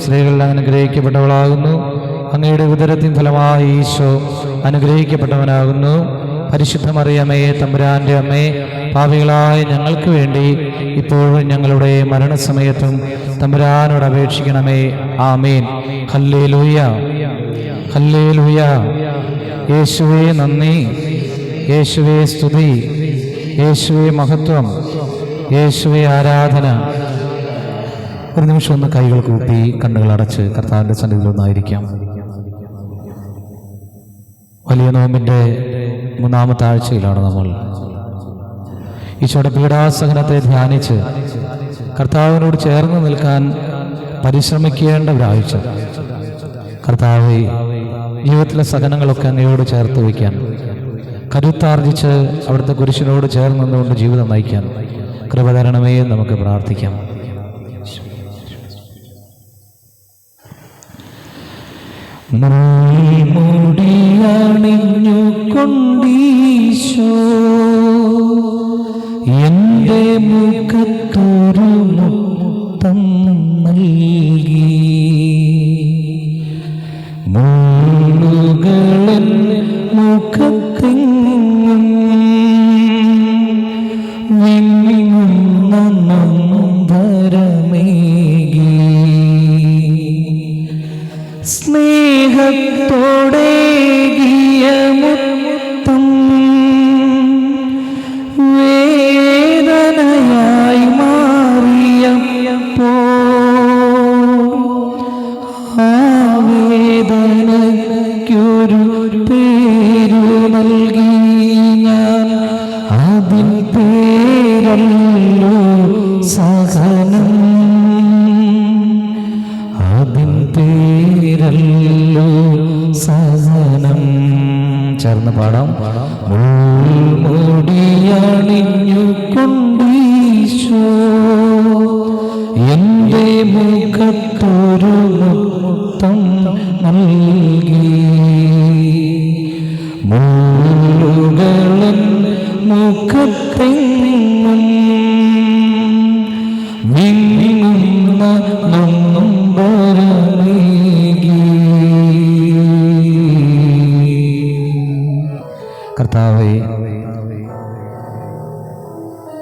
സ്ത്രീകൾ അനുഗ്രഹിക്കപ്പെട്ടവളാകുന്നു. അങ്ങയുടെ ഉദരത്തിൻ ഫലമായി ഈശോ അനുഗ്രഹിക്കപ്പെട്ടവനാകുന്നു. പരിശുദ്ധ തമ്പുരാന്റെ അമ്മയെ പാപികളായ ഞങ്ങൾക്ക് വേണ്ടി ഇപ്പോഴും ഞങ്ങളുടെ മരണസമയത്തും തമ്പുരാനോട് അപേക്ഷിക്കണമേ. ആമേൻ. ഹല്ലേ ലൂയ ഹല്ലേ ലൂയ യേശുവേ നന്ദി. യേശുവേ സ്തുതി. യേശുവേ മഹത്വം. യേശുവേ ആരാധന. ഒരു നിമിഷം ഒന്ന് കൈകൾ കൂട്ടി കണ്ണുകൾ അടച്ച് കർത്താവിന്റെ സന്നിധിയിൽ ഒന്നായിരിക്കാം. വലിയ നോമ്പിന്റെ മൂന്നാമത്തെ ആഴ്ചയിലാണ് നമ്മൾ ഈശോയുടെ പീഡാസഹനത്തെ ധ്യാനിച്ച് കർത്താവിനോട് ചേർന്ന് നിൽക്കാൻ പരിശ്രമിക്കേണ്ട ഒരാഴ്ച. കർത്താവ് ജീവിതത്തിലെ സഹനങ്ങളൊക്കെ അങ്ങയോട് ചേർത്ത് വയ്ക്കാൻ. കരുത്താർജിച്ച് അവിടുത്തെ കുരിശിനോട് ചേർന്ന് നിന്നുകൊണ്ട് ജീവിതം നയിക്കാൻ. കൃപ തരണമേ നമുക്ക് പ്രാർത്ഥിക്കാം. മുടിയണിഞ്ഞു കൊണ്ടീശോ എന്റെ മുഖത്തൊരു മുത്തം നൽകി. മുള്ളുകളൻ പേരല്ലോ സഹനം. ചേർന്ന് പാടാം. മുടിയണിഞ്ഞു കൊണ്ടീശോ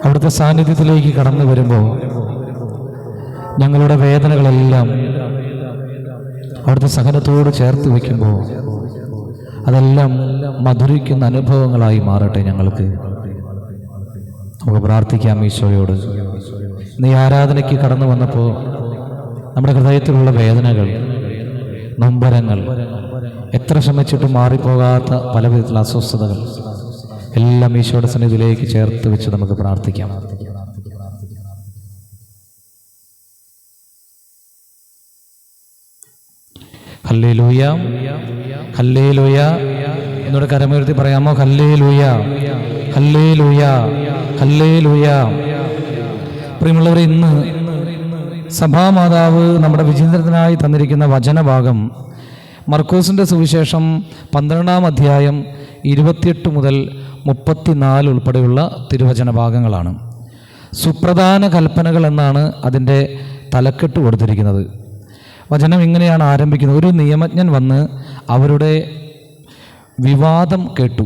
അവിടുത്തെ സാന്നിധ്യത്തിലേക്ക് കടന്നു വരുമ്പോൾ ഞങ്ങളുടെ വേദനകളെല്ലാം അവിടുത്തെ സഹനത്തോട് ചേർത്ത് വയ്ക്കുമ്പോൾ അതെല്ലാം മധുരിക്കുന്ന അനുഭവങ്ങളായി മാറട്ടെ ഞങ്ങൾക്ക്. നമുക്ക് പ്രാർത്ഥിക്കാം ഈശോയോട്. നീ ആരാധനയ്ക്ക് കടന്നു വന്നപ്പോൾ നമ്മുടെ ഹൃദയത്തിലുള്ള വേദനകൾ നൊമ്പരങ്ങൾ എത്ര ശ്രമിച്ചിട്ടും മാറിപ്പോകാത്ത പല വിധത്തിലുള്ള അസ്വസ്ഥതകൾ എല്ലാം ഈശോയുടെ സന്നിധിയിലേക്ക് ചേർത്ത് വെച്ച് നമുക്ക് പ്രാർത്ഥിക്കാം. ഹല്ലേ ലൂയ ഹല്ലേ ലൂയ എന്നോട് കരമുയർത്തി പറയാമോ? ഹല്ലേ ലൂയ ഹല്ലേ ലൂയ ഹല്ലേ ലൂയ പ്രിയമുള്ളവർ ഇന്ന് സഭാമാതാവ് നമ്മുടെ വിചിന്തനത്തിനായി തന്നിരിക്കുന്ന വചനഭാഗം മർക്കോസിന്റെ സുവിശേഷം പന്ത്രണ്ടാം അധ്യായം ഇരുപത്തിയെട്ട് മുതൽ മുപ്പത്തിനാല് ഉൾപ്പെടെയുള്ള തിരുവചന ഭാഗങ്ങളാണ്. സുപ്രധാന കൽപ്പനകൾ എന്നാണ് അതിന്റെ തലക്കെട്ട് കൊടുത്തിരിക്കുന്നത്. വചനം ഇങ്ങനെയാണ് ആരംഭിക്കുന്നത്. ഒരു നിയമജ്ഞൻ വന്ന് അവരുടെ വിവാദം കേട്ടു.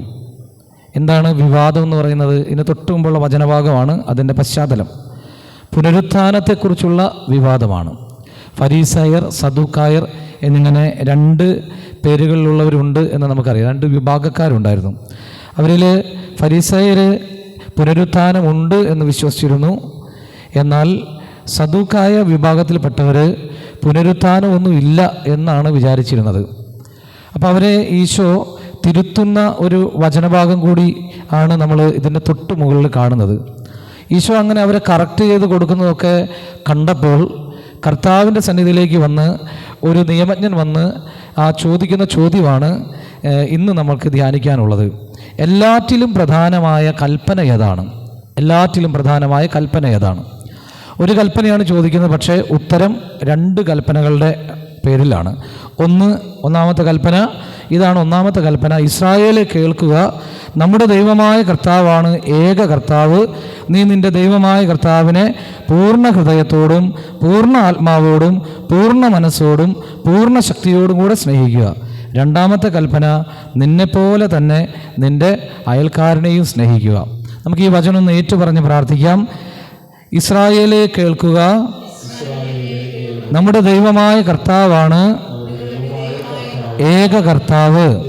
എന്താണ് വിവാദം എന്ന് പറയുന്നത്? ഇതിന് തൊട്ട് മുമ്പുള്ള വചനഭാഗമാണ് അതിന്റെ പശ്ചാത്തലം. പുനരുത്ഥാനത്തെക്കുറിച്ചുള്ള വിവാദമാണ്. ഫരീസായർ സദുക്കായർ എന്നിങ്ങനെ രണ്ട് പേരുകളിലുള്ളവരുണ്ട് എന്ന് നമുക്കറിയാം. രണ്ട് വിഭാഗക്കാരുണ്ടായിരുന്നു. അവരിൽ ഫരീസായർ പുനരുത്ഥാനമുണ്ട് എന്ന് വിശ്വസിച്ചിരുന്നു. എന്നാൽ സദുക്കായ വിഭാഗത്തിൽപ്പെട്ടവർ പുനരുത്ഥാനമൊന്നും ഇല്ല എന്നാണ് വിചാരിച്ചിരുന്നത്. അപ്പോൾ അവരെ ഈശോ തിരുത്തുന്ന ഒരു വചനഭാഗം കൂടി ആണ് നമ്മൾ ഇതിന്റെ തൊട്ട് മുകളിൽ കാണുന്നത്. ഈശോ അങ്ങനെ അവരെ കറക്റ്റ് ചെയ്ത് കൊടുക്കുന്നതൊക്കെ കണ്ടപ്പോൾ കർത്താവിന്റെ സന്നിധിയിലേക്ക് വന്ന് ഒരു നിയമജ്ഞൻ വന്ന് ആ ചോദിക്കുന്ന ചോദ്യമാണ് ഇന്ന് നമുക്ക് ധ്യാനിക്കാനുള്ളത് എല്ലാറ്റിലും പ്രധാനമായ കൽപ്പന ഏതാണ്? എല്ലാറ്റിലും പ്രധാനമായ കൽപ്പന ഏതാണ്? ഒരു കൽപ്പനയാണ് ചോദിക്കുന്നത് പക്ഷേ ഉത്തരം രണ്ട് കൽപ്പനകളുടെ പേരിലാണ്. ഒന്ന് ഒന്നാമത്തെ കൽപ്പന. ഇതാണ് ഒന്നാമത്തെ കൽപ്പന. ഇസ്രായേലെ കേൾക്കുക നമ്മുടെ ദൈവമായ കർത്താവാണ് ഏക കർത്താവ്. നീ നിന്റെ ദൈവമായ കർത്താവിനെ പൂർണ ഹൃദയത്തോടും പൂർണ ആത്മാവോടും പൂർണ മനസ്സോടും പൂർണ ശക്തിയോടും കൂടെ സ്നേഹിക്കുക. രണ്ടാമത്തെ കൽപ്പന നിന്നെപ്പോലെ തന്നെ നിന്റെ അയൽക്കാരനെയും സ്നേഹിക്കുക. നമുക്ക് ഈ വചനം ഒന്ന് ഏറ്റുപറഞ്ഞ് പ്രാർത്ഥിക്കാം. ഇസ്രായേലെ കേൾക്കുക. നമ്മുടെ ദൈവമായ കർത്താവാണ് ഏക കർത്താവ്.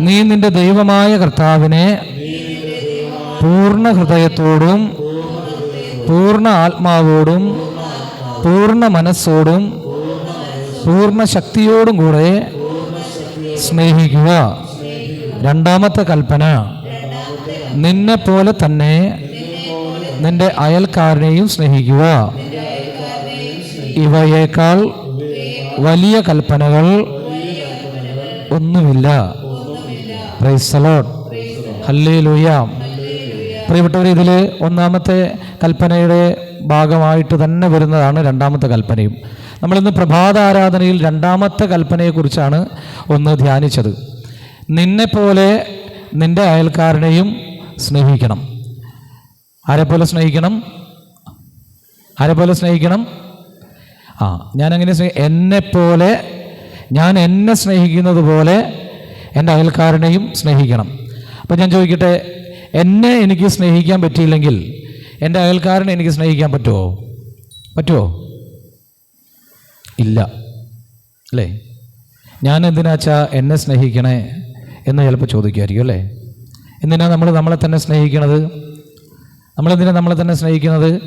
നീ നിന്റെ ദൈവമായ കർത്താവിനെ പൂർണ ഹൃദയത്തോടും പൂർണ ആത്മാവോടും പൂർണ മനസ്സോടും പൂർണ ശക്തിയോടും കൂടെ സ്നേഹിക്കുക. രണ്ടാമത്തെ കൽപ്പന നിന്നെ പോലെ തന്നെ നിന്റെ അയൽക്കാരനെയും സ്നേഹിക്കുക. ഇവയേക്കാൾ വലിയ കൽപ്പനകൾ ഒന്നുമില്ല. ഹല്ലേലൂയ പ്രിയപ്പെട്ടവർ ഇതിൽ ഒന്നാമത്തെ കൽപ്പനയുടെ ഭാഗമായിട്ട് തന്നെ വരുന്നതാണ് രണ്ടാമത്തെ കൽപ്പനയും. നമ്മളിന്ന് പ്രഭാത ആരാധനയിൽ രണ്ടാമത്തെ കൽപ്പനയെക്കുറിച്ചാണ് ഒന്ന് ധ്യാനിച്ചത്. നിന്നെപ്പോലെ നിന്റെ അയൽക്കാരനെയും സ്നേഹിക്കണം. ആരെപ്പോലെ സ്നേഹിക്കണം? ആരെപ്പോലെ സ്നേഹിക്കണം? ആ ഞാൻ അങ്ങനെ സ്നേഹി എന്നെപ്പോലെ ഞാൻ എന്നെ സ്നേഹിക്കുന്നത് പോലെ എന്റെ അയൽക്കാരനെയും സ്നേഹിക്കണം. അപ്പം ഞാൻ ചോദിക്കട്ടെ എന്നെ എനിക്ക് സ്നേഹിക്കാൻ പറ്റിയില്ലെങ്കിൽ എന്റെ അയൽക്കാരനെ എനിക്ക് സ്നേഹിക്കാൻ പറ്റുമോ പറ്റുമോ ഇല്ല. അല്ലേ? ഞാൻ എന്തിനാച്ചാ എന്നെ സ്നേഹിക്കണേ എന്ന് ചിലപ്പോൾ ചോദിക്കുമായിരിക്കും അല്ലേ? എന്തിനാ നമ്മൾ നമ്മളെ തന്നെ സ്നേഹിക്കണത്? നമ്മളെന്തിനാ നമ്മളെ തന്നെ സ്നേഹിക്കുന്നത്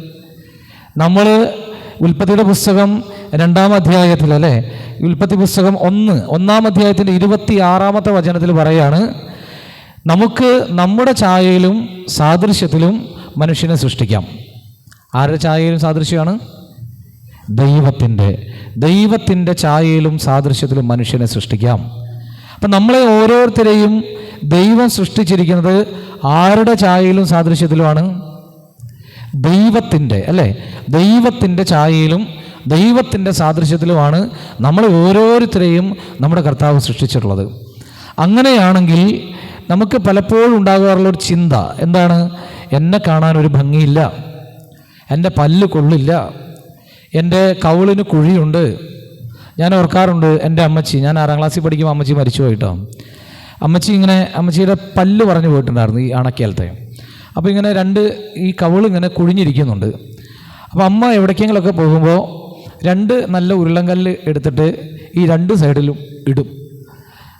നമ്മൾ ഉൽപ്പത്തിയുടെ പുസ്തകം രണ്ടാം അധ്യായത്തിൽ അല്ലേ? ഉൽപ്പത്തി പുസ്തകം ഒന്ന് ഒന്നാം അധ്യായത്തിന്റെ ഇരുപത്തി ആറാമത്തെ വചനത്തിൽ പറയാണ് നമുക്ക് നമ്മുടെ ചായയിലും സാദൃശ്യത്തിലും മനുഷ്യനെ സൃഷ്ടിക്കാം. ആരുടെ ഛായയിലും സാദൃശ്യമാണ്? ദൈവത്തിന്റെ. ദൈവത്തിന്റെ ഛായയിലും സാദൃശ്യത്തിലും മനുഷ്യനെ സൃഷ്ടിക്കാം. അപ്പം നമ്മളെ ഓരോരുത്തരെയും ദൈവം സൃഷ്ടിച്ചിരിക്കുന്നത് ആരുടെ ഛായയിലും സാദൃശ്യത്തിലുമാണ്? ദൈവത്തിന്റെ അല്ലേ? ദൈവത്തിന്റെ ഛായയിലും ദൈവത്തിന്റെ സാദൃശ്യത്തിലുമാണ് നമ്മൾ ഓരോരുത്തരെയും നമ്മുടെ കർത്താവ് സൃഷ്ടിച്ചിട്ടുള്ളത്. അങ്ങനെയാണെങ്കിൽ നമുക്ക് പലപ്പോഴും ഉണ്ടാകാറുള്ള ഒരു ചിന്ത എന്താണ്? എന്നെ കാണാൻ ഒരു ഭംഗിയില്ല. എന്റെ പല്ല് കൊള്ളില്ല. എന്റെ കവിളിന് കുഴിയുണ്ട്. ഞാൻ ഓർക്കാറുണ്ട് എന്റെ അമ്മച്ചി ഞാൻ ആറാം ക്ലാസ്സിൽ പഠിക്കുമ്പോൾ അമ്മച്ചി മരിച്ചു പോയിട്ടോ അമ്മച്ചി ഇങ്ങനെ അമ്മച്ചിയുടെ പല്ല് പറഞ്ഞു പോയിട്ടുണ്ടായിരുന്നു ഈ അണക്കാലത്തെ അപ്പോൾ ഇങ്ങനെ രണ്ട് ഈ കവിളിങ്ങനെ കുഴിഞ്ഞിരിക്കുന്നുണ്ട്. അപ്പോൾ അമ്മ എവിടേക്കെങ്കിലൊക്കെ പോകുമ്പോൾ രണ്ട് നല്ല ഉരുളങ്കല്ല് എടുത്തിട്ട് ഈ രണ്ട് സൈഡിലും ഇടും.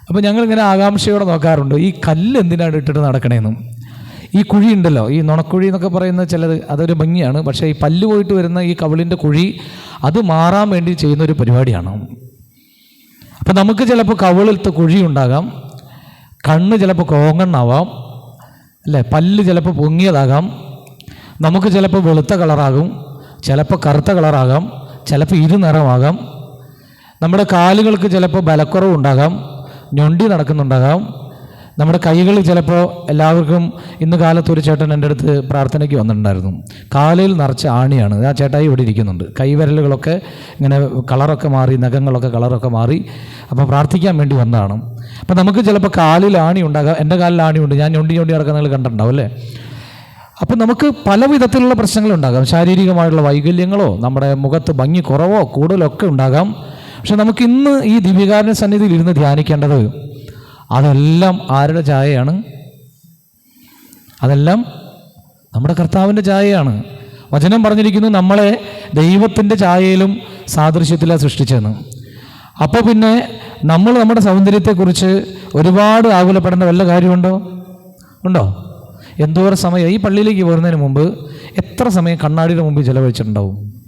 അപ്പോൾ ഞങ്ങളിങ്ങനെ ആകാംക്ഷയോടെ നോക്കാറുണ്ട് ഈ കല്ല് എന്തിനാണ് ഇട്ടിട്ട് നടക്കണേന്നും. ഈ കുഴി ഉണ്ടല്ലോ ഈ നുണക്കുഴി എന്നൊക്കെ പറയുന്ന ചിലത് അതൊരു ഭംഗിയാണ്. പക്ഷേ ഈ പല്ല് പോയിട്ട് വരുന്ന ഈ കവിളിന്റെ കുഴി അത് മാറാൻ വേണ്ടി ചെയ്യുന്ന ഒരു പരിപാടിയാണ്. അപ്പം നമുക്ക് ചിലപ്പോൾ കവിളിലത്തെ കുഴി ഉണ്ടാകാം കണ്ണ് ചിലപ്പോൾ കോങ്ങണ്ണാവാം അല്ലേ? പല്ല് ചിലപ്പോൾ പൊങ്ങിയതാകാം നമുക്ക് ചിലപ്പോൾ വെളുത്ത കളറാകും ചിലപ്പോൾ കറുത്ത കളറാകാം ചിലപ്പോൾ ഇരുനിറമാകാം നമ്മുടെ കാലുകൾക്ക് ചിലപ്പോൾ ബലക്കുറവുണ്ടാകാം ഞൊണ്ടി നടക്കുന്നുണ്ടാകാം. നമ്മുടെ കൈകൾ ചിലപ്പോൾ എല്ലാവർക്കും ഇന്ന് കാലത്ത് ഒരു ചേട്ടൻ എന്റെ അടുത്ത് പ്രാർത്ഥനയ്ക്ക് വന്നിട്ടുണ്ടായിരുന്നു. കാലിൽ നിറച്ച ആണിയാണ്. ആ ചേട്ടായി ഇവിടെ ഇരിക്കുന്നുണ്ട്. കൈവിരലുകളൊക്കെ ഇങ്ങനെ കളറൊക്കെ മാറി നഖങ്ങളൊക്കെ കളറൊക്കെ മാറി അപ്പോൾ പ്രാർത്ഥിക്കാൻ വേണ്ടി വന്നതാണ്. അപ്പോൾ നമുക്ക് ചിലപ്പോൾ കാലിൽ ആണി ഉണ്ടാകാം. എന്റെ കാലിൽ ആണി ഉണ്ട്. ഞാൻ ഞൊണ്ടി ഞൊണ്ടി നടക്കുന്ന നിങ്ങൾ കണ്ടിട്ടുണ്ടാവും അല്ലേ? അപ്പം നമുക്ക് പല വിധത്തിലുള്ള പ്രശ്നങ്ങളുണ്ടാകാം ശാരീരികമായുള്ള വൈകല്യങ്ങളോ നമ്മുടെ മുഖത്ത് ഭംഗി കുറവോ കൂടുതലോ ഒക്കെ ഉണ്ടാകാം. പക്ഷെ നമുക്ക് ഇന്ന് ഈ ദിവ്യകാരൻ സന്നിധിയിൽ ഇരുന്ന് ധ്യാനിക്കേണ്ടത് അതെല്ലാം ആരുടെ ചായയാണ്? അതെല്ലാം നമ്മുടെ കർത്താവിന്റെ ചായയാണ്. വചനം പറഞ്ഞിരിക്കുന്നു നമ്മളെ ദൈവത്തിന്റെ ചായയിലും സാദൃശ്യത്തിലാണ് സൃഷ്ടിച്ചതെന്ന്. അപ്പോൾ പിന്നെ നമ്മൾ നമ്മുടെ സൗന്ദര്യത്തെക്കുറിച്ച് ഒരുപാട് ആകുലപ്പെടേണ്ട വല്ല കാര്യമുണ്ടോ? ഉണ്ടോ? എന്തോരം സമയം? ഈ പള്ളിയിലേക്ക് വരുന്നതിന് മുമ്പ് എത്ര സമയം കണ്ണാടിയുടെ മുമ്പിൽ ചിലവഴിച്ചിട്ടുണ്ടാവും?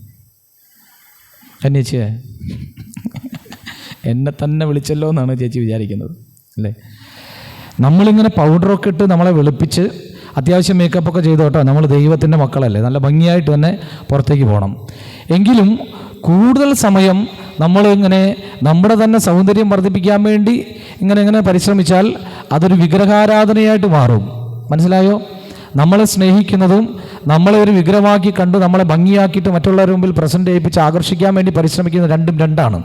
കന്യച്ചേ എന്നെ തന്നെ വിളിച്ചല്ലോ എന്നാണ് ചേച്ചി വിചാരിക്കുന്നത്. അല്ലേ? നമ്മളിങ്ങനെ പൗഡറൊക്കെ ഇട്ട് നമ്മളെ വെളുപ്പിച്ച് അത്യാവശ്യം മേക്കപ്പൊക്കെ ചെയ്തോട്ടോ നമ്മൾ ദൈവത്തിന്റെ മക്കളല്ലേ. നല്ല ഭംഗിയായിട്ട് തന്നെ പുറത്തേക്ക് പോകണം എങ്കിലും കൂടുതൽ സമയം നമ്മളിങ്ങനെ നമ്മുടെ തന്നെ സൗന്ദര്യം വർദ്ധിപ്പിക്കാൻ വേണ്ടി ഇങ്ങനെ ഇങ്ങനെ പരിശ്രമിച്ചാൽ അതൊരു വിഗ്രഹാരാധനയായിട്ട് മാറും. മനസ്സിലായോ? നമ്മളെ സ്നേഹിക്കുന്നതും നമ്മളെ ഒരു വിഗ്രഹമാക്കി കണ്ട് നമ്മളെ ഭംഗിയാക്കിയിട്ട് മറ്റുള്ളവരുടെ മുമ്പിൽ പ്രസന്റ് ചെയ്യിപ്പിച്ച് ആകർഷിക്കാൻ വേണ്ടി പരിശ്രമിക്കുന്ന രണ്ടും രണ്ടാണ്.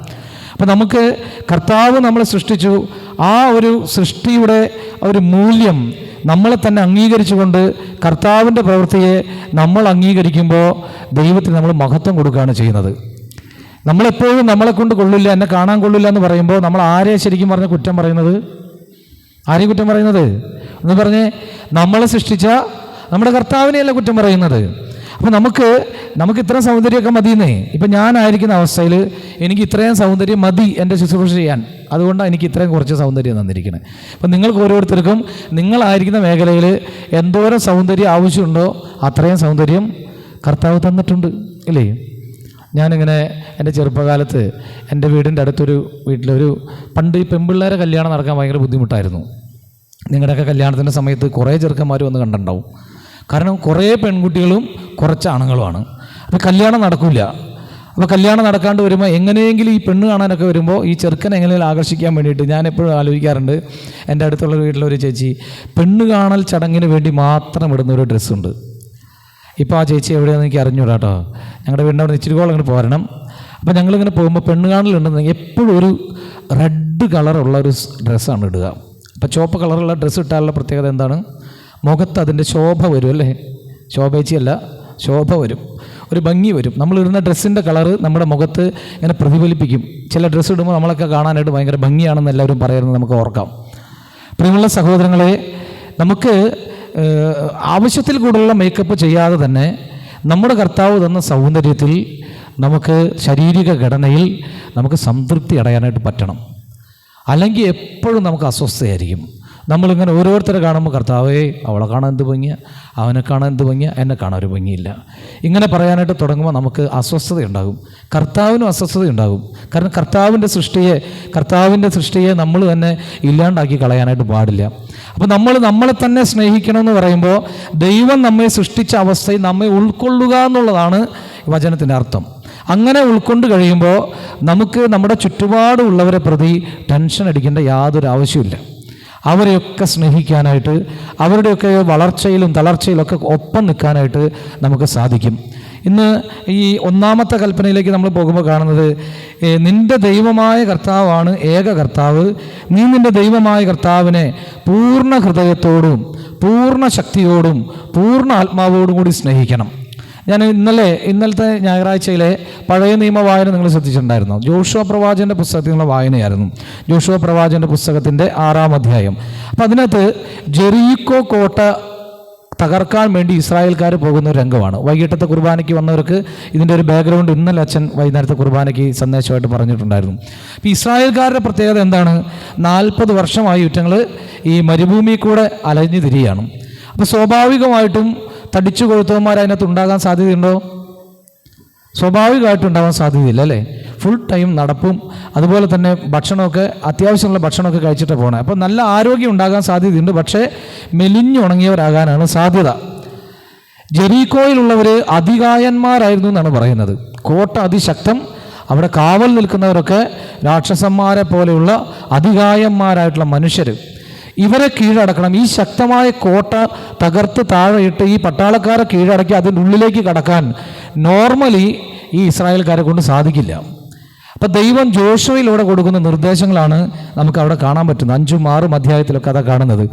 അപ്പം നമുക്ക് കർത്താവ് നമ്മളെ സൃഷ്ടിച്ചു. ആ ഒരു സൃഷ്ടിയുടെ ഒരു മൂല്യം നമ്മളെ തന്നെ അംഗീകരിച്ചുകൊണ്ട് കർത്താവിന്റെ പ്രവൃത്തിയെ നമ്മൾ അംഗീകരിക്കുമ്പോൾ ദൈവത്തിന് നമ്മൾ മഹത്വം കൊടുക്കുകയാണ് ചെയ്യുന്നത്. നമ്മളെപ്പോഴും നമ്മളെ കൊണ്ട് കൊള്ളില്ല എന്നെ കാണാൻ കൊള്ളില്ല എന്ന് പറയുമ്പോൾ നമ്മൾ ആരെ ശരിക്കും പറഞ്ഞ കുറ്റം പറയുന്നത്? ആരെയും കുറ്റം പറയുന്നത്? എന്ന് പറഞ്ഞ് നമ്മളെ സൃഷ്ടിച്ച നമ്മുടെ കർത്താവിനെയല്ല കുറ്റം പറയുന്നത്. അപ്പം നമുക്ക് നമുക്ക് ഇത്രയും സൗന്ദര്യമൊക്കെ മതിയെന്നേ. ഇപ്പം ഞാനായിരിക്കുന്ന അവസ്ഥയിൽ എനിക്ക് ഇത്രയും സൗന്ദര്യം മതി എന്റെ ശുശ്രൂഷ ചെയ്യാൻ. അതുകൊണ്ടാണ് എനിക്ക് ഇത്രയും കുറച്ച് സൗന്ദര്യം തന്നിരിക്കുന്നത്. അപ്പം നിങ്ങൾക്ക് ഓരോരുത്തർക്കും നിങ്ങളായിരിക്കുന്ന മേഖലയിൽ എന്തോരം സൗന്ദര്യം ആവശ്യമുണ്ടോ അത്രയും സൗന്ദര്യം കർത്താവ് തന്നിട്ടുണ്ട് ഇല്ലേ ഞാനിങ്ങനെ എന്റെ ചെറുപ്പകാലത്ത് എന്റെ വീടിന്റെ അടുത്തൊരു വീട്ടിലൊരു പണ്ട് ഈ പെൺപിള്ളേരെ കല്യാണം നടക്കാൻ ഭയങ്കര ബുദ്ധിമുട്ടായിരുന്നു. നിങ്ങളുടെയൊക്കെ കല്യാണത്തിന്റെ സമയത്ത് കുറേ ചെറുക്കന്മാർ വന്ന് കണ്ടിട്ടുണ്ടാവും. കാരണം കുറേ പെൺകുട്ടികളും കുറച്ച് ആണുങ്ങളുമാണ്. അപ്പോൾ കല്യാണം നടക്കില്ല അപ്പോൾ കല്യാണം നടക്കാണ്ട് വരുമ്പോൾ എങ്ങനെയെങ്കിലും ഈ പെണ്ണ് കാണാനൊക്കെ വരുമ്പോൾ ഈ ചെറുക്കനെ എങ്ങനെയെങ്കിലും ആകർഷിക്കാൻ വേണ്ടിയിട്ട് ഞാൻ എപ്പോഴും ആലോചിക്കാറുണ്ട്. എന്റെ അടുത്തുള്ള വീട്ടിലൊരു ചേച്ചി പെണ്ണ് കാണൽ ചടങ്ങിന് വേണ്ടി മാത്രം ഇടുന്ന ഒരു ഡ്രസ്സുണ്ട് ഇപ്പോൾ ആ ചേച്ചി എവിടെയാണെന്ന് എനിക്ക് അറിഞ്ഞൂടാ കേട്ടോ ഞങ്ങളുടെ വീടിന്റെ അവിടെ ഇച്ചിരി കോളം പോരണം. അപ്പോൾ ഞങ്ങളിങ്ങനെ പോകുമ്പോൾ പെണ്ണ് കാണലുണ്ടെന്ന് എപ്പോഴും ഒരു റെഡ് കളറുള്ള ഒരു ഡ്രസ്സാണ് ഇടുക. അപ്പോൾ ചുവപ്പ് കളറുള്ള ഡ്രസ്സ് ഇട്ടാലുള്ള പ്രത്യേകത എന്താണ്? മുഖത്ത് അതിന്റെ ശോഭ വരും അല്ലേ? ശോഭേച്ചിയല്ല ശോഭ വരും. ഒരു ഭംഗി വരും. നമ്മൾ ഇടുന്ന ഡ്രസ്സിന്റെ കളറ് നമ്മുടെ മുഖത്ത് ഇങ്ങനെ പ്രതിഫലിപ്പിക്കും. ചില ഡ്രസ്സ് ഇടുമ്പോൾ നമ്മളൊക്കെ കാണാനായിട്ട് ഭയങ്കര ഭംഗിയാണെന്ന് എല്ലാവരും പറയുന്നത് നമുക്ക് ഓർക്കാം. പ്രിയമുള്ള സഹോദരങ്ങളെ നമുക്ക് ആവശ്യത്തിൽ കൂടുതലുള്ള മേക്കപ്പ് ചെയ്യാതെ തന്നെ നമ്മുടെ കർത്താവ് തന്ന സൗന്ദര്യത്തിൽ നമുക്ക് ശാരീരിക ഘടനയിൽ നമുക്ക് സംതൃപ്തി അടയാനായിട്ട് പറ്റണം. അല്ലെങ്കിൽ എപ്പോഴും നമുക്ക് അസ്വസ്ഥയായിരിക്കും. നമ്മളിങ്ങനെ ഓരോരുത്തരെ കാണുമ്പോൾ കർത്താവേ അവളെ കാണാൻ എന്ത് ഭംഗിയ? അവനെ കാണാൻ എന്ത് ഭംഗിയ? എന്നെ കാണാൻ ഒരു ഭംഗിയില്ല. ഇങ്ങനെ പറയാനായിട്ട് തുടങ്ങുമ്പോൾ നമുക്ക് അസ്വസ്ഥതയുണ്ടാകും കർത്താവിനും അസ്വസ്ഥതയുണ്ടാകും കാരണം കർത്താവിന്റെ സൃഷ്ടിയെ കർത്താവിന്റെ സൃഷ്ടിയെ നമ്മൾ തന്നെ ഇല്ലാണ്ടാക്കി കളയാനായിട്ട് പാടില്ല. അപ്പോൾ നമ്മൾ നമ്മളെ തന്നെ സ്നേഹിക്കണമെന്ന് പറയുമ്പോൾ ദൈവം നമ്മെ സൃഷ്ടിച്ച അവസ്ഥയിൽ നമ്മെ ഉൾക്കൊള്ളുക എന്നുള്ളതാണ് വചനത്തിന്റെ അർത്ഥം. അങ്ങനെ ഉൾക്കൊണ്ട് കഴിയുമ്പോൾ നമുക്ക് നമ്മുടെ ചുറ്റുപാടുള്ളവരെ പ്രതി ടെൻഷൻ അടിക്കേണ്ട യാതൊരു ആവശ്യമില്ല അവരെയൊക്കെ സ്നേഹിക്കാനായിട്ട് അവരുടെയൊക്കെ വളർച്ചയിലും തളർച്ചയിലൊക്കെ ഒപ്പം നിൽക്കാനായിട്ട് നമുക്ക് സാധിക്കും. ഇന്ന് ഈ ഒന്നാമത്തെ കൽപ്പനയിലേക്ക് നമ്മൾ പോകുമ്പോൾ കാണുന്നത് നിന്റെ ദൈവമായ കർത്താവാണ് ഏക കർത്താവ്. നീ നിന്റെ ദൈവമായ കർത്താവിനെ പൂർണ ഹൃദയത്തോടും പൂർണ ശക്തിയോടും പൂർണ ആത്മാവോടും കൂടി സ്നേഹിക്കണം. ഞാൻ ഇന്നലെ ഇന്നലത്തെ ഞായറാഴ്ചയിലെ പഴയ നിയമ വായന നിങ്ങൾ ശ്രദ്ധിച്ചിട്ടുണ്ടായിരുന്നു? ജോഷുവ പ്രവാചന്റെ പുസ്തകത്തിനുള്ള വായനയായിരുന്നു. ജോഷുവ പ്രവാചന്റെ പുസ്തകത്തിന്റെ ആറാം അധ്യായം. അപ്പം അതിനകത്ത് ജെറീക്കോ കോട്ട തകർക്കാൻ വേണ്ടി ഇസ്രായേൽക്കാർ പോകുന്ന ഒരു രംഗമാണ്. വൈകിട്ടത്തെ കുർബാനയ്ക്ക് വന്നവർക്ക് ഇതിന്റെ ഒരു ബാക്ക്ഗ്രൗണ്ട് ഇന്നലെ അച്ഛൻ വൈകുന്നേരത്തെ കുർബാനയ്ക്ക് സന്ദേശമായിട്ട് പറഞ്ഞിട്ടുണ്ടായിരുന്നു. അപ്പോൾ ഇസ്രായേൽക്കാരുടെ പ്രത്യേകത എന്താണ്? നാൽപ്പത് വർഷമായി ഉറ്റങ്ങൾ ഈ മരുഭൂമി കൂടെ അലഞ്ഞു തിരിയാണ് അപ്പോൾ സ്വാഭാവികമായിട്ടും തടിച്ചു കൊഴുത്തവന്മാർ അതിനകത്ത് ഉണ്ടാകാൻ സാധ്യതയുണ്ടോ? സ്വാഭാവികമായിട്ടും ഉണ്ടാവാൻ സാധ്യതയില്ല അല്ലേ? ഫുൾ ടൈം നടപ്പും അതുപോലെ തന്നെ ഭക്ഷണമൊക്കെ അത്യാവശ്യമുള്ള ഭക്ഷണമൊക്കെ കഴിച്ചിട്ട് പോകണം അപ്പോൾ നല്ല ആരോഗ്യം ഉണ്ടാകാൻ സാധ്യതയുണ്ട് പക്ഷേ മെലിഞ്ഞുണങ്ങിയവരാകാനാണ് സാധ്യത. ജെറീക്കോയിലുള്ളവർ അധികായന്മാരായിരുന്നു എന്നാണ് പറയുന്നത്. കോട്ട അതിശക്തം അവിടെ കാവൽ നിൽക്കുന്നവരൊക്കെ രാക്ഷസന്മാരെ പോലെയുള്ള അധികായന്മാരായിട്ടുള്ള മനുഷ്യർ ഇവരെ കീഴടക്കണം. ഈ ശക്തമായ കോട്ട തകർത്ത് താഴെയിട്ട് ഈ പട്ടാളക്കാരെ കീഴടക്കി അതിന്റെ ഉള്ളിലേക്ക് കടക്കാൻ നോർമലി ഈ ഇസ്രായേൽക്കാരെ കൊണ്ട് സാധിക്കില്ല. അപ്പം ദൈവം ജോഷുവയിലൂടെ കൊടുക്കുന്ന നിർദ്ദേശങ്ങളാണ് നമുക്ക് അവിടെ കാണാൻ പറ്റുന്നത്. അഞ്ചും ആറും അധ്യായത്തിലൊക്കെ അതാ കാണുന്നത്.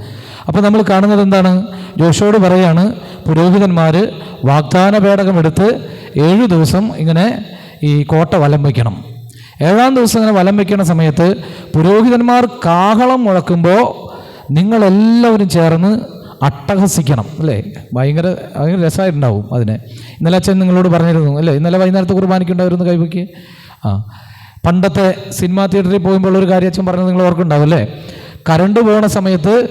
അപ്പോൾ നമ്മൾ കാണുന്നത് എന്താണ്? ജോഷോയോട് പറയാണ് പുരോഹിതന്മാർ വാഗ്ദാന പേടകം എടുത്ത് ഏഴു ദിവസം ഇങ്ങനെ ഈ കോട്ട വലം വയ്ക്കണം. ഏഴാം ദിവസം ഇങ്ങനെ വലം വയ്ക്കുന്ന സമയത്ത് പുരോഹിതന്മാർ കാഹളം മുഴക്കുമ്പോൾ നിങ്ങളെല്ലാവരും ചേർന്ന് അട്ടഹസിക്കണം അല്ലേ? ഭയങ്കര ഭയങ്കര രസമായിട്ടുണ്ടാവും അതിനെ. ഇന്നലെ അച്ഛൻ നിങ്ങളോട് പറഞ്ഞിരുന്നു അല്ലേ? ഇന്നലെ വൈകുന്നേരത്തെ കുർബാനയ്ക്കുണ്ടായിരുന്നു കൈവയ്ക്ക്. ആ. പണ്ടത്തെ സിനിമാ തിയേറ്ററിൽ പോകുമ്പോൾ ഒരു കാര്യം അച്ഛൻ പറഞ്ഞത് നിങ്ങൾ ഓർക്കുണ്ടാവും അല്ലേ? കരണ്ട് പോകുന്ന സമയത്ത്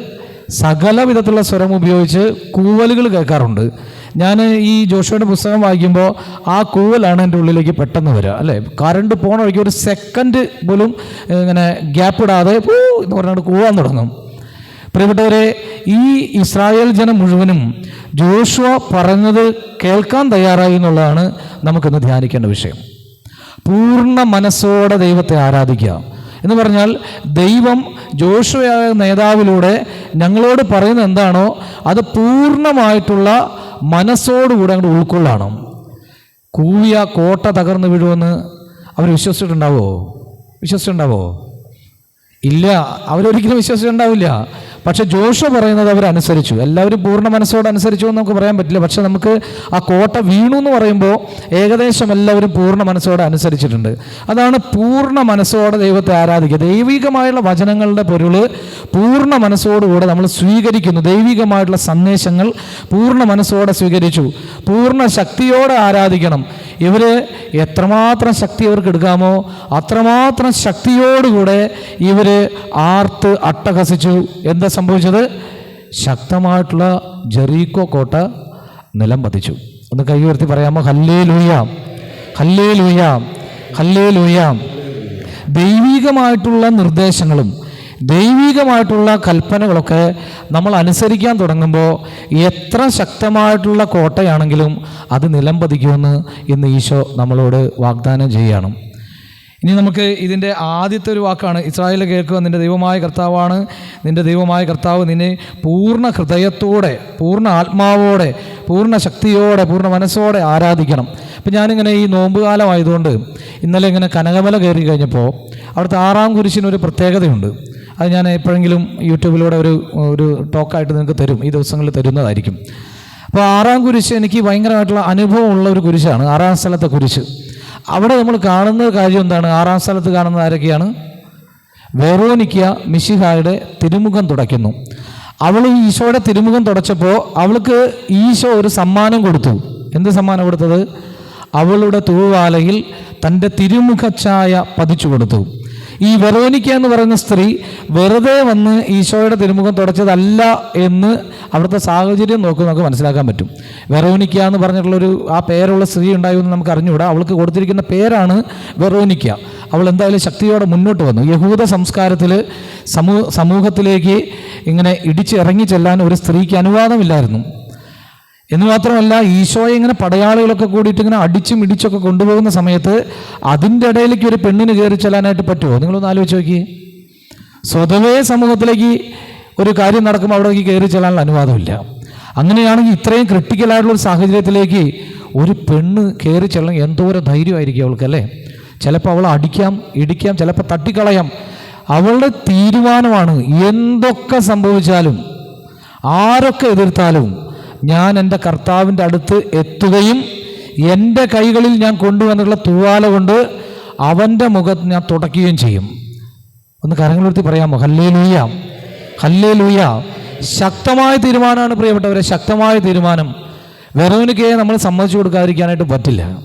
സകല വിധത്തിലുള്ള സ്വരം ഉപയോഗിച്ച് കൂവലുകൾ കേൾക്കാറുണ്ട്. ഞാൻ ഈ ജോഷയുടെ പുസ്തകം വായിക്കുമ്പോൾ ആ കൂവലാണ് എന്റെ ഉള്ളിലേക്ക് പെട്ടെന്ന് വരിക അല്ലേ? കറണ്ട് പോണ വഴിക്ക് ഒരു സെക്കൻഡ് പോലും ഇങ്ങനെ ഗ്യാപ്പ് ഇടാതെ പൂ എന്ന് പറഞ്ഞുകൊണ്ട് കൂവാൻ തുടങ്ങും. പ്രിയപ്പെട്ടവരെ ഈ ഇസ്രായേൽ ജനം മുഴുവനും ജോഷുവ പറഞ്ഞത് കേൾക്കാൻ തയ്യാറായി എന്നുള്ളതാണ് നമുക്കിന്ന് ധ്യാനിക്കേണ്ട വിഷയം. പൂർണ മനസ്സോടെ ദൈവത്തെ ആരാധിക്കുക എന്ന് പറഞ്ഞാൽ ദൈവം ജോഷുവയായ നേതാവിലൂടെ ഞങ്ങളോട് പറയുന്നത് എന്താണോ അത് പൂർണമായിട്ടുള്ള മനസ്സോടുകൂടെ അങ്ങോട്ട് ഉൾക്കൊള്ളണം. കൂവിയ കോട്ട തകർന്നു വീഴുമെന്ന് അവർ വിശ്വസിച്ചിട്ടുണ്ടാവോ? വിശ്വസിച്ചിട്ടുണ്ടാവോ? ഇല്ല അവരൊരിക്കലും വിശ്വസിച്ചുണ്ടാവില്ല പക്ഷെ ജോഷ പറയുന്നത് അവരനുസരിച്ചു. എല്ലാവരും പൂർണ മനസ്സോടെ അനുസരിച്ചു എന്ന് നമുക്ക് പറയാൻ പറ്റില്ല. പക്ഷെ നമുക്ക് ആ കോട്ട വീണു എന്ന് പറയുമ്പോൾ ഏകദേശം എല്ലാവരും പൂർണ മനസ്സോടെ അനുസരിച്ചിട്ടുണ്ട് അതാണ് പൂർണ മനസ്സോടെ ദൈവത്തെ ആരാധിക്കുക. ദൈവികമായുള്ള വചനങ്ങളുടെ പൊരുൾ പൂർണ മനസ്സോടുകൂടെ നമ്മൾ സ്വീകരിക്കുന്നു. ദൈവികമായിട്ടുള്ള സന്ദേശങ്ങൾ പൂർണ മനസ്സോടെ സ്വീകരിച്ചു. പൂർണ ശക്തിയോടെ ആരാധിക്കണം. ഇവർ എത്രമാത്രം ശക്തി അവർക്ക് എടുക്കാമോ അത്രമാത്രം ശക്തിയോടുകൂടെ ഇവർ ആർത്ത് അട്ടഹസിച്ചു. എന്താ സംഭവിച്ചത്? ശക്തമായിട്ടുള്ള ജെറീക്കോ കോട്ട നിലം പതിച്ചു. ഒന്ന് കൈ ഉയർത്തി പറയാമോ? ഹല്ലേ ലൂയാം ഹല്ലേ ലൂയാം ഹല്ലേ ലൂയാം ദൈവികമായിട്ടുള്ള നിർദ്ദേശങ്ങളും ദൈവികമായിട്ടുള്ള കൽപ്പനകളൊക്കെ നമ്മൾ അനുസരിക്കാൻ തുടങ്ങുമ്പോൾ എത്ര ശക്തമായിട്ടുള്ള കോട്ടയാണെങ്കിലും അത് നിലം പതിക്കുമെന്ന് ഇന്ന് ഈശോ നമ്മളോട് വാഗ്ദാനം ചെയ്യുകയാണ്. ഇനി നമുക്ക് ഇതിന്റെ ആദ്യത്തെ ഒരു വാക്കാണ് ഇസ്രായേൽ കേൾക്കുക നിന്റെ ദൈവമായ കർത്താവാണ് നിന്റെ ദൈവമായ കർത്താവ് നിന്നെ പൂർണ ഹൃദയത്തോടെ പൂർണ ആത്മാവോടെ പൂർണ ശക്തിയോടെ പൂർണ മനസ്സോടെ ആരാധിക്കണം. അപ്പം ഞാനിങ്ങനെ ഈ നോമ്പ് കാലമായതുകൊണ്ട് ഇന്നലെ ഇങ്ങനെ കനകമല കയറി കഴിഞ്ഞപ്പോൾ അവിടുത്തെ ആറാം കുരിശിനൊരു പ്രത്യേകതയുണ്ട്. അത് ഞാൻ എപ്പോഴെങ്കിലും യൂട്യൂബിലൂടെ ഒരു ഒരു ടോക്കായിട്ട് നിങ്ങൾക്ക് തരും ഈ ദിവസങ്ങളിൽ തരുന്നതായിരിക്കും. അപ്പോൾ ആറാം കുരിശ് എനിക്ക് ഭയങ്കരമായിട്ടുള്ള അനുഭവമുള്ള ഒരു കുരിശാണ് ആറാം സ്ഥലത്തെ കുരിശ്. അവിടെ നമ്മൾ കാണുന്ന കാര്യം എന്താണ്? ആറാം സ്ഥലത്ത് കാണുന്നത് ആരൊക്കെയാണ്? വെറോനിക്ക മിഷിഹായുടെ തിരുമുഖം തുടയ്ക്കുന്നു. അവൾ ഈശോയുടെ തിരുമുഖം തുടച്ചപ്പോൾ അവൾക്ക് ഈശോ ഒരു സമ്മാനം കൊടുത്തു. എന്ത് സമ്മാനം കൊടുത്തത്? അവളുടെ തൂവാലയിൽ തന്റെ തിരുമുഖ ഛായ പതിച്ചു കൊടുത്തു. ഈ വെറോനിക്ക എന്ന് പറയുന്ന സ്ത്രീ വെറുതെ വന്ന് ഈശോയുടെ തിരുമുഖം തുടച്ചതല്ല എന്ന് അവിടുത്തെ സാഹചര്യം നോക്കി നമുക്ക് മനസ്സിലാക്കാൻ പറ്റും. വെറോനിക്ക എന്ന് പറഞ്ഞിട്ടുള്ളൊരു ആ പേരുള്ള സ്ത്രീ ഉണ്ടായി എന്ന് നമുക്ക് അറിഞ്ഞുകൂടാ അവൾക്ക് കൊടുത്തിരിക്കുന്ന പേരാണ് വെറോനിക്ക. അവൾ എന്തായാലും ശക്തിയോടെ മുന്നോട്ട് വന്നു. യഹൂദ സംസ്കാരത്തിൽ സമൂഹ സമൂഹത്തിലേക്ക് ഇങ്ങനെ ഇടിച്ചിറങ്ങി ചെല്ലാൻ ഒരു സ്ത്രീക്ക് അനുവാദമില്ലായിരുന്നു. എന്ന് മാത്രമല്ല ഈശോയെ ഇങ്ങനെ പടയാളികളൊക്കെ കൂടിയിട്ട് ഇങ്ങനെ അടിച്ചും ഇടിച്ചൊക്കെ കൊണ്ടുപോകുന്ന സമയത്ത് അതിന്റെ ഇടയിലേക്ക് ഒരു പെണ്ണിന് കയറി ചെല്ലാനായിട്ട് പറ്റുമോ? നിങ്ങളൊന്ന് ആലോചിച്ച് നോക്കി സ്വതവേ സമൂഹത്തിലേക്ക് ഒരു കാര്യം നടക്കുമ്പോൾ അവിടേക്ക് കയറി ചെല്ലാനുള്ള അനുവാദമില്ല. അങ്ങനെയാണെങ്കിൽ ഇത്രയും ക്രിട്ടിക്കലായിട്ടുള്ള ഒരു സാഹചര്യത്തിലേക്ക് ഒരു പെണ്ണ് കയറി ചെല്ലണം എന്തോരം ധൈര്യമായിരിക്കും അവൾക്ക് അല്ലേ? ചിലപ്പോൾ അവളെ അടിക്കാം ഇടിക്കാം ചിലപ്പോൾ തട്ടിക്കളയാം. അവളുടെ തീരുമാനമാണ് എന്തൊക്കെ സംഭവിച്ചാലും ആരൊക്കെ എതിർത്താലും ഞാൻ എന്റെ കർത്താവിന്റെ അടുത്ത് എത്തുകയും എന്റെ കൈകളിൽ ഞാൻ കൊണ്ടുവന്നിട്ടുള്ള തൂവാല കൊണ്ട് അവന്റെ മുഖത്ത് ഞാൻ തുടയ്ക്കുകയും ചെയ്യും. ഒന്ന് കരങ്ങളുയർത്തി പറയാമോ? ഹല്ലേ ലൂയ ഹല്ലേ ലൂയ ശക്തമായ തീരുമാനമാണ് പ്രിയപ്പെട്ടവരെ ശക്തമായ തീരുമാനം. വെറോനിക്കയെ നമ്മൾ സമ്മതിച്ചു കൊടുക്കാതിരിക്കാനായിട്ട് പറ്റില്ല.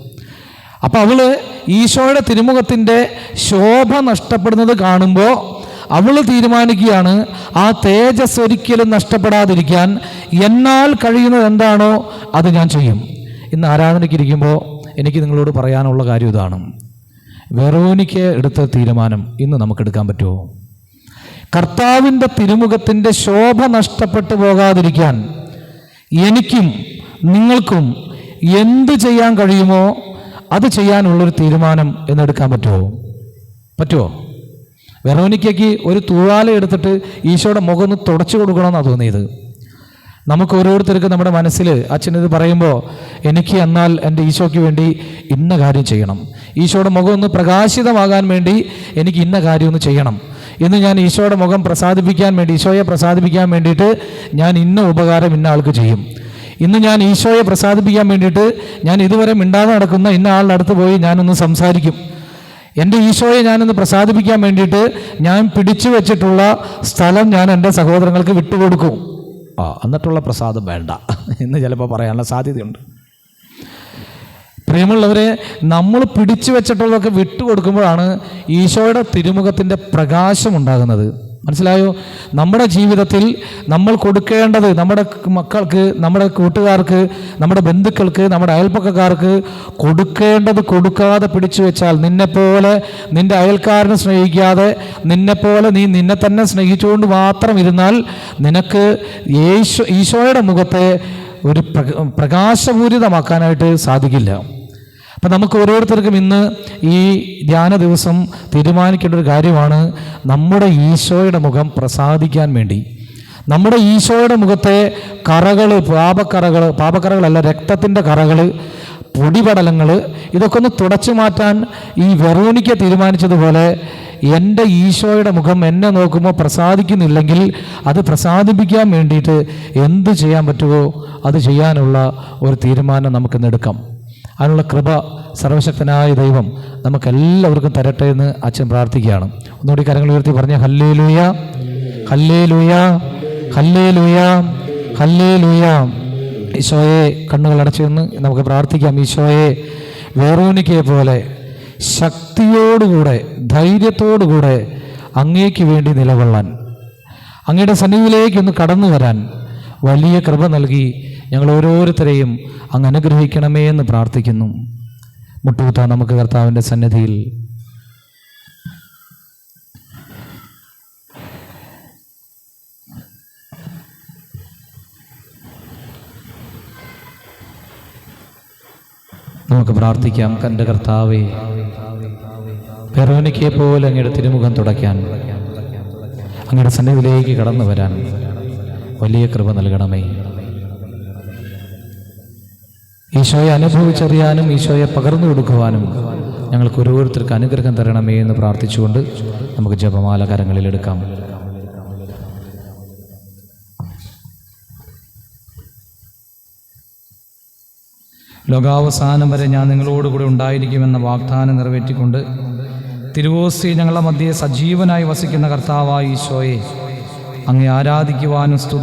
അപ്പോൾ അവൾ ഈശോയുടെ തിരുമുഖത്തിന്റെ ശോഭ നഷ്ടപ്പെടുന്നത് കാണുമ്പോൾ അവൾ തീരുമാനിക്കുകയാണ് ആ തേജസ് ഒരിക്കലും നഷ്ടപ്പെടാതിരിക്കാൻ എന്നാൽ കഴിയുന്നത് എന്താണോ അത് ഞാൻ ചെയ്യും. ഇന്ന് ആരാധനയ്ക്കിരിക്കുമ്പോൾ എനിക്ക് നിങ്ങളോട് പറയാനുള്ള കാര്യം ഇതാണ്. വെറോനിക്ക് എടുത്ത തീരുമാനം ഇന്ന് നമുക്കെടുക്കാൻ പറ്റുമോ? കർത്താവിന്റെ തിരുമുഖത്തിന്റെ ശോഭ നഷ്ടപ്പെട്ടു പോകാതിരിക്കാൻ എനിക്കും നിങ്ങൾക്കും എന്ത് ചെയ്യാൻ കഴിയുമോ അത് ചെയ്യാനുള്ളൊരു തീരുമാനം എന്നെടുക്കാൻ പറ്റുമോ? പറ്റുമോ? വെറോനിക്കയ്ക്ക് ഒരു തൂവാല എടുത്തിട്ട് ഈശോയുടെ മുഖം ഒന്ന് തുടച്ചു കൊടുക്കണമെന്നാണ് തോന്നിയത്. നമുക്ക് ഓരോരുത്തർക്കും നമ്മുടെ മനസ്സിൽ അച്ഛൻ ഇത് പറയുമ്പോൾ എനിക്ക് എന്നാൽ എന്റെ ഈശോയ്ക്ക് വേണ്ടി ഇന്ന കാര്യം ചെയ്യണം. ഈശോയുടെ മുഖം ഒന്ന് പ്രകാശിതമാകാൻ വേണ്ടി എനിക്ക് ഇന്ന കാര്യം ഒന്ന് ചെയ്യണം. ഇന്ന് ഞാൻ ഈശോയുടെ മുഖം പ്രസാദിപ്പിക്കാൻ വേണ്ടി ഈശോയെ പ്രസാദിപ്പിക്കാൻ വേണ്ടിയിട്ട് ഞാൻ ഇന്ന ഉപകാരം ഇന്ന ആൾക്ക് ചെയ്യും. ഇന്ന് ഞാൻ ഈശോയെ പ്രസാദിപ്പിക്കാൻ വേണ്ടിയിട്ട് ഞാൻ ഇതുവരെ മിണ്ടാതെ നടക്കുന്ന ഇന്ന ആളുടെ അടുത്ത് പോയി ഞാനൊന്ന് സംസാരിക്കും. എന്റെ ഈശോയെ ഞാനൊന്ന് പ്രസാദിപ്പിക്കാൻ വേണ്ടിയിട്ട് ഞാൻ പിടിച്ചു വെച്ചിട്ടുള്ള സ്ഥലം ഞാൻ എന്റെ സഹോദരങ്ങൾക്ക് വിട്ടുകൊടുക്കും. ആ എന്നിട്ടുള്ള പ്രസാദം വേണ്ട. എന്ന് ചിലപ്പോൾ പറയാനുള്ള സാധ്യതയുണ്ട്. പ്രിയമുള്ളവരെ നമ്മൾ പിടിച്ചു വെച്ചിട്ടുള്ളതൊക്കെ വിട്ടുകൊടുക്കുമ്പോഴാണ് ഈശോയുടെ തിരുമുഖത്തിന്റെ പ്രകാശം ഉണ്ടാകുന്നത്. മനസ്സിലായോ? നമ്മുടെ ജീവിതത്തിൽ നമ്മൾ കൊടുക്കേണ്ടത് നമ്മുടെ മക്കൾക്ക് നമ്മുടെ കൂട്ടുകാർക്ക് നമ്മുടെ ബന്ധുക്കൾക്ക് നമ്മുടെ അയൽപ്പക്കക്കാർക്ക് കൊടുക്കേണ്ടത് കൊടുക്കാതെ പിടിച്ചു വെച്ചാൽ നിന്നെപ്പോലെ നിന്റെ അയൽക്കാരനെ സ്നേഹിക്കാതെ നിന്നെപ്പോലെ നീ നിന്നെ തന്നെ സ്നേഹിച്ചുകൊണ്ട് മാത്രം ഇരുന്നാൽ നിനക്ക് യേശോ ഈശോയുടെ മുഖത്തെ ഒരു പ്രകാശപൂരിതമാക്കാനായിട്ട് സാധിക്കില്ല. അപ്പം നമുക്ക് ഓരോരുത്തർക്കും ഇന്ന് ഈ ധ്യാന ദിവസം തീരുമാനിക്കേണ്ട ഒരു കാര്യമാണ് നമ്മുടെ ഈശോയുടെ മുഖം പ്രസാദിക്കാൻ വേണ്ടി. നമ്മുടെ ഈശോയുടെ മുഖത്തെ കറകൾ പാപക്കറകൾ പാപക്കറകളല്ല രക്തത്തിന്റെ കറകൾ പൊടിപടലങ്ങൾ ഇതൊക്കെ ഒന്ന് തുടച്ചു മാറ്റാൻ ഈ വെറോണിക്ക തീരുമാനിച്ചതുപോലെ എന്റെ ഈശോയുടെ മുഖം എന്നെ നോക്കുമ്പോൾ പ്രസാദിക്കുന്നില്ലെങ്കിൽ അത് പ്രസാദിപ്പിക്കാൻ വേണ്ടിയിട്ട് എന്ത് ചെയ്യാൻ പറ്റുമോ അത് ചെയ്യാനുള്ള ഒരു തീരുമാനം നമുക്കിന്ന് എടുക്കാം. അതിനുള്ള കൃപ സർവശക്തനായ ദൈവം നമുക്കെല്ലാവർക്കും തരട്ടെ എന്ന് അച്ഛൻ പ്രാർത്ഥിക്കുകയാണ്. ഒന്നുകൂടി കരങ്ങൾ ഉയർത്തി പറഞ്ഞ ഹല്ലേ ലൂയ ഹല്ലേ ലൂയ ഹല്ലേ ലൂയ ഹല്ലേ ലൂയ ഈശോയെ കണ്ണുകൾ അടച്ചിരുന്ന് നമുക്ക് പ്രാർത്ഥിക്കാം. ഈശോയെ വേറോനിക്കയെ പോലെ ശക്തിയോടുകൂടെ ധൈര്യത്തോടുകൂടെ അങ്ങേക്ക് വേണ്ടി നിലകൊള്ളാൻ അങ്ങയുടെ സന്നിധിയിലേക്ക് ഒന്ന് കടന്നു വരാൻ വലിയ കൃപ നൽകി ഞങ്ങൾ ഓരോരുത്തരെയും അങ്ങ് അനുഗ്രഹിക്കണമേ എന്ന് പ്രാർത്ഥിക്കുന്നു. മുട്ടുകുത്ത നമുക്ക് കർത്താവിന്റെ സന്നിധിയിൽ. നമുക്ക് പ്രാർത്ഥിക്കാം കന്റെ കർത്താവേ പെറോനിക്കെ പോലെ അങ്ങയുടെ തിരുമുഖം തുടയ്ക്കാൻ അങ്ങയുടെ സന്നിധിയിലേക്ക് കടന്നു വരാൻ വലിയ കൃപ നൽകണമേ. ഈശോയെ അനുഭവിച്ചറിയാനും ഈശോയെ പകർന്നു കൊടുക്കുവാനും ഞങ്ങൾക്ക് ഓരോരുത്തർക്ക് അനുഗ്രഹം തരണമേ എന്ന് പ്രാർത്ഥിച്ചുകൊണ്ട് നമുക്ക് ജപമാല കരങ്ങളിൽ എടുക്കാം. ലോകാവസാനം വരെ ഞാൻ നിങ്ങളോടുകൂടെ ഉണ്ടായിരിക്കുമെന്ന വാഗ്ദാനം നിറവേറ്റിക്കൊണ്ട് തിരുവോസ്തി ഞങ്ങളുടെ മധ്യേ സജീവനായി വസിക്കുന്ന കർത്താവായ ഈശോയെ അങ്ങേ ആരാധിക്കുവാനും സ്തുതി